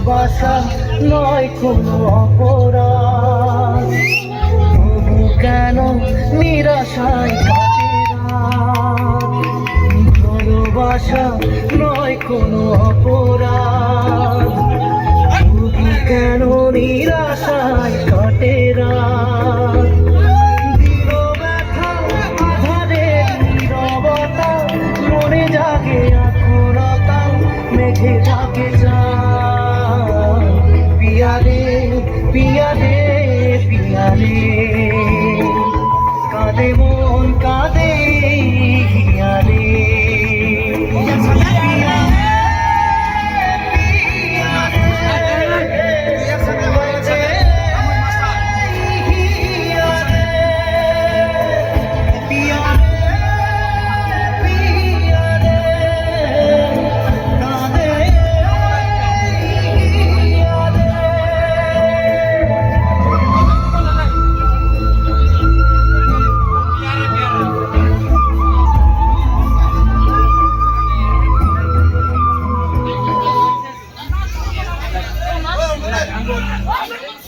ভালোবাসা নয় কোনো অপরাধ কেন নিরাশায় রাত? ভালোবাসা নয় কোনো অপরাধ কেন নিরাশায় রাত? জাগে আকুলতা, মেঘে থাকে চাঁদ। be I'm going to go.